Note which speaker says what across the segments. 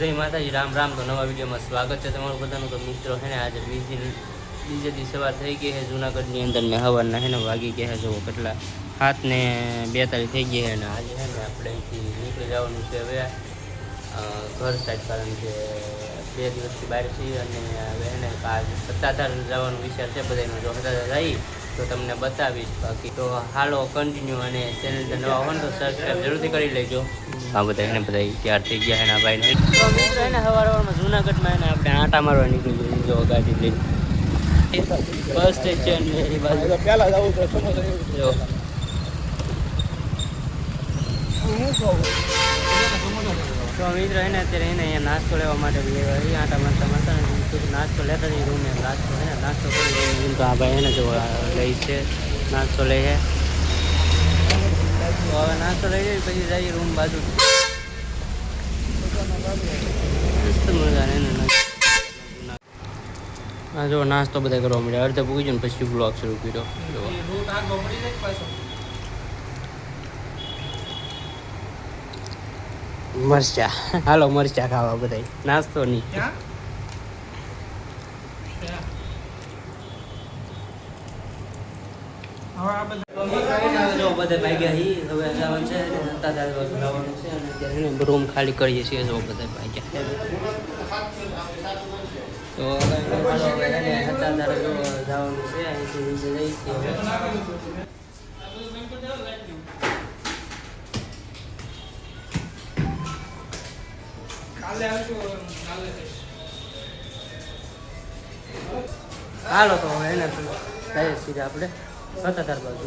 Speaker 1: જય માતાજી, રામ રામ. તો નવા વિડીયોમાં સ્વાગત છે તમારું બધાનું. તો મિત્રો હે ને, આજે બીજી બીજે દી સવાર થઈ ગઈ છે. જુનાગઢની અંદર ને હવારના હે ને, વાગી ગયા છે. જુઓ કેટલા હાથ ને બેતાળી થઈ ગઈ છે. અને આજે હે ને, આપણે અહીંથી નીકળી જવાનું છે હવે ઘર સાઈડ કારણ કે બે દિવસથી બહાર છીએ અને હવે હે ને આજ સત્તાધાર જવાનો વિચાર છે. બધાનો જો સત્તાધાર આવી તો તમને બતાવીશ બાકી. તો હાલો કન્ટિન્યુ અને ચેનલ નવા હોય તો સબસ્ક્રાઈબ જરૂરથી કરી લેજો. આ બધા એને બધા તૈયાર થઈ ગયા એના ભાઈને. તો મિત્રો એને સવારમાં જુનાગઢમાં એને આપણે આંટા મારવા નીકળી ગયું જો ગાડી લઈને બસ સ્ટેશન ને બાજુ.
Speaker 2: પેલા જવું તો સમજ
Speaker 1: જો. તો મિત્રો એને અત્યારે એને અહીંયા નાસ્તો લેવા માટે આંટા મારતા મારતા નાસ્તો લેતા જઈએ રૂમે નાસ્તો નાસ્તો કરી તો આ ભાઈ એને જો લઈ છે નાસ્તો લઈ છે હવે નાસ્તો લઈ લઈએ પછી જઈએ રૂમ બાજુ મસ્ત જો નાસ્તો બધા કરવા મળ્યા. અડધે પૂગી ગયો ને પછી બ્લોગ શરૂ કર્યો. મરચા. હાલો મરચા ખાવા બધા નાસ્તો નહીં. જો બધા ભાગ્યા હી હવે જવાનું છે અને સત્તાધાર બાજુ જવાનું છે અને અત્યારે રૂમ ખાલી કરીએ છીએ જો બધા ભાગ્યા. તો સત્તાધાર જો જવાનું છે અહીંથી નીચે હાલો તો હવે એને જઈએ સીધા આપણે. સત્તાધાર બાજુ.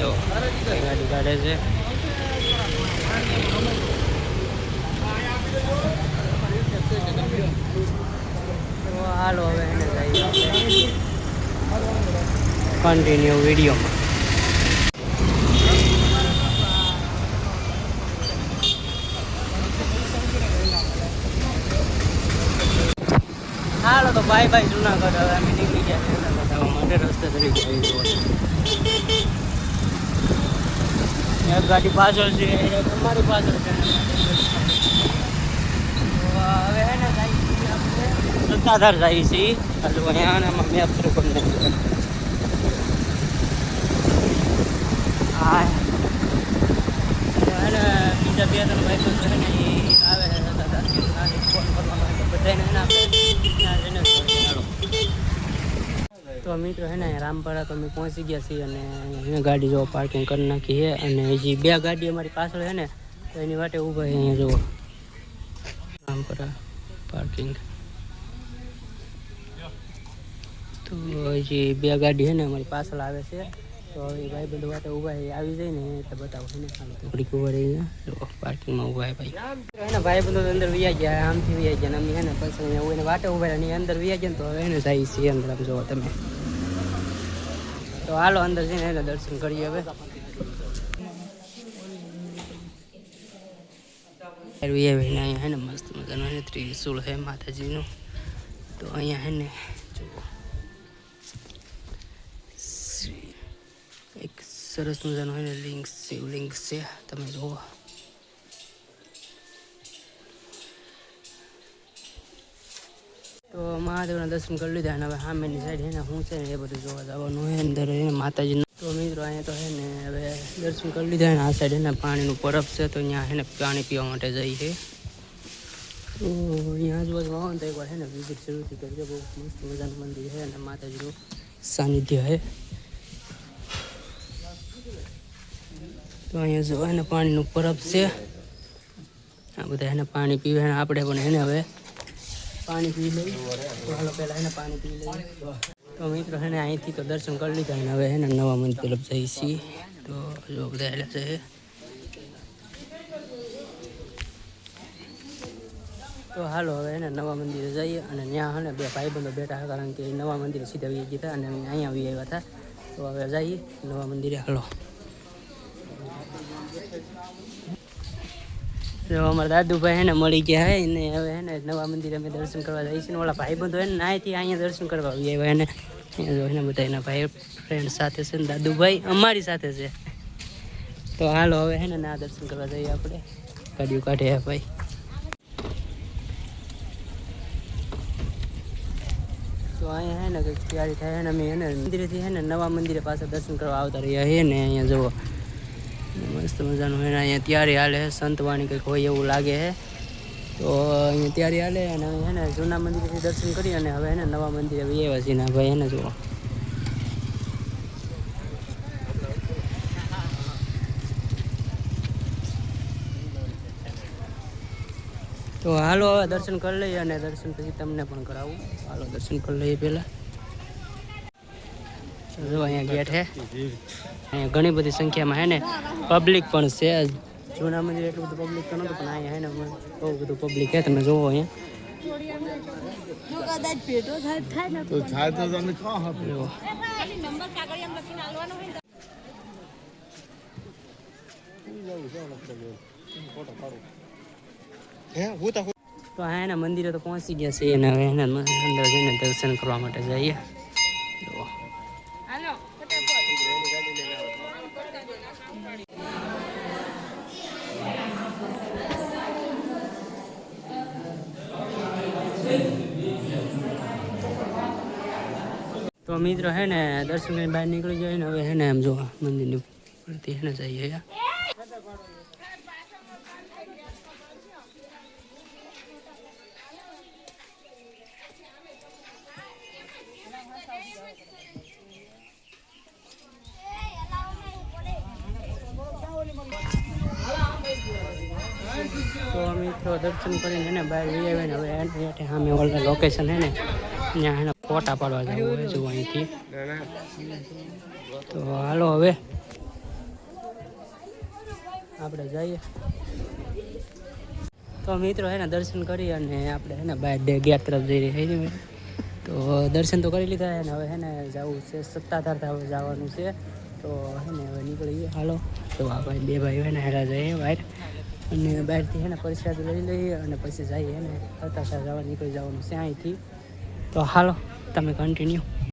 Speaker 1: ગાડી કાઢે છે. હાલો હવે એને જઈએ કન્ટિન્યુ વિડીયોમાં હાલો તો બાય બાય જુનાગઢ. હવે અમે નીકળી ગયા જુનાગઢ. માટે રસ્તે તરી ગયા એક ગાડી પાછળ છે તમારી પાછળ છે. હવે હે સત્તાધાર જાય છે. હા અને બીજા બે ત્રણ ભાઈ આવે છે ફોન કરવા માટે બધાને ત્યાં જઈને જ મળીએ. હાલો. તો મિત્રો હે ને રામપરા તો અમે પહોંચી ગયા છીએ અને અહીંયા ગાડી જો પાર્કિંગ કરી નાખી છે અને હજી બે ગાડી અમારી પાછળ છે ને, તો એની માટે ઊભા છે અહીંયા જુઓ. રામપરા પાર્કિંગ તો હજી બે ગાડી છે ને અમારી પાછળ આવે છે. તો ભાઈ બધું માટે ઊભા એ આવી જાય ને એટલે બતાવો છે ને હાલો ઊભા રહી જો પાર્કિંગમાં ઊભા ભાઈ. એને ભાઈ બધું અંદર વ્યા ગયા આમથી વ્યા ગયા ને અમે છે પછી એને વાટે ઊભા રહ્યા અંદર વ્યા ગયા તો હવે એને જાય છે અંદર આમ જોવો તમે. તો હાલો અંદર જઈને એને દર્શન કરીએ હવે. અહીંયા હે ને મસ્ત મજાનું હે ને ત્રિશુલ છે માતાજીનું. તો અહીંયા હે ને જુઓ. સરસ મજાનું હોય ને લિંગ શિવલિંગ છે, તમે જુઓ. તો મહાદેવના દર્શન કરી લીધા અને હવે સામેની સાઈડ છે ને શું છે ને એ બધું જોવા જવાનું હોય અંદર એને માતાજીનું. તો મિત્રો અહીંયા તો છે ને હવે દર્શન કરી લીધા અને આ સાઈડ એને પાણીનું પરબ છે, તો અહીંયા છે ને પાણી પીવા માટે જઈએ છે તો અહીંયા આજુબાજુ આવો ને તો એકવાર છે ને વિઝિટ જરૂરથી કરજો, બહુ મસ્ત મજાનું મંદિર છે અને માતાજીનું સાનિધ્ય છે તો અહીંયા જો એને પાણીનું પરબ છે. આ બધા એને પાણી પીવે આપણે પણ એને હવે પાણી પી લઈએ. તો હાલો પહેલાં એને પાણી પી લઈએ. તો મિત્રો એને અહીંથી તો દર્શન કરી લીધા અને હવે એને નવા મંદિર તરફ જઈએ છીએ. તો જો બધા એટલે છે. તો હાલો હવે એને નવા મંદિરે જઈએ અને ત્યાં હે ને બે ભાઈબંધો બેઠા હતા કારણ કે નવા મંદિરે સીધા આવી ગયા અને અહીંયા આવી આવ્યા હતા. તો હવે જઈએ નવા મંદિરે. હાલો. અમારા દાદુભાઈ હે ને મળી ગયા હે ને હવે હે ને નવા મંદિરે અમે દર્શન કરવા જઈએ છીએ ને ઓલા ભાઈબંધો હે ને અહીંયા દર્શન કરવા બધા ભાઈ ને અમારી સાથે તો હાલો હવે હે ને ના દર્શન કરવા જઈએ આપણે કાઢ્યું કાઢે ભાઈ તો અહીંયા હે ને કંઈક થાય ને અમે એને મંદિરેથી હે ને નવા મંદિરે પાછા દર્શન કરવા આવતા રહ્યા છે ને અહીંયા જુઓ મસ્ત મજાનું એને અહીંયા તૈયારી હાલે સંતવાણી કંઈક હોય એવું લાગે છે તો અહીંયા તૈયારી હાલે અને એને જૂના મંદિરથી દર્શન કરી અને હવે એને નવા મંદિરે આવી આવ્યા છીએ ભાઈ એને જુઓ. તો હાલો હવે દર્શન કરી લઈએ અને દર્શન પછી તમને પણ કરાવું. હાલો દર્શન કરી લઈએ પહેલાં. જો અહીંયા ગેટ અહીંયા ઘણી બધી સંખ્યામાં હે ને પબ્લિક પણ છે. જૂના મંદિર એટલું બધું પબ્લિક તો નહોતું પણ અહીંયા હે ને બહુ બધું પબ્લિક છે. તમે જોવો અહીંયા.
Speaker 2: તો હે
Speaker 1: એના મંદિરે તો પહોંચી ગયા છે અને હવે એના અંદર જઈને દર્શન કરવા માટે જઈએ. મિત્રો હે ને દર્શન કરીને બહાર નીકળી જાય ને, હવે હે ને એમ જો મંદિરની ફરતી હે ને જઈએ તો મિત્રો દર્શન કરીને બહાર જઈ આવ્યા ને, હવે એને સામે ઓલા લોકેશન હે ને, ત્યાં ફોટા પાડવા જવું હોય જો અહીંથી. તો હાલો હવે. આપણે જઈએ. તો મિત્રો હે ને, દર્શન કરી અને આપણે હે ને, બહાર ગેટ તરફ જઈ રહી છીએ તો દર્શન તો કરી લીધા હે ને હવે હે ને, જવું છે, સત્તાધાર હવે જવાનું છે. તો હે ને, હવે નીકળીએ. હાલો. તો આ ભાઈ, બે ભાઈ હે ને, હેરા જઈએ બહાર. અને બહારથી હે ને, પ્રસાદ લઈ લઈએ અને પછી જઈએ હે ને સત્તાધાર જવા નીકળી જવાનું છે અહીંથી. તો હાલો. તમે કન્ટિન્યુ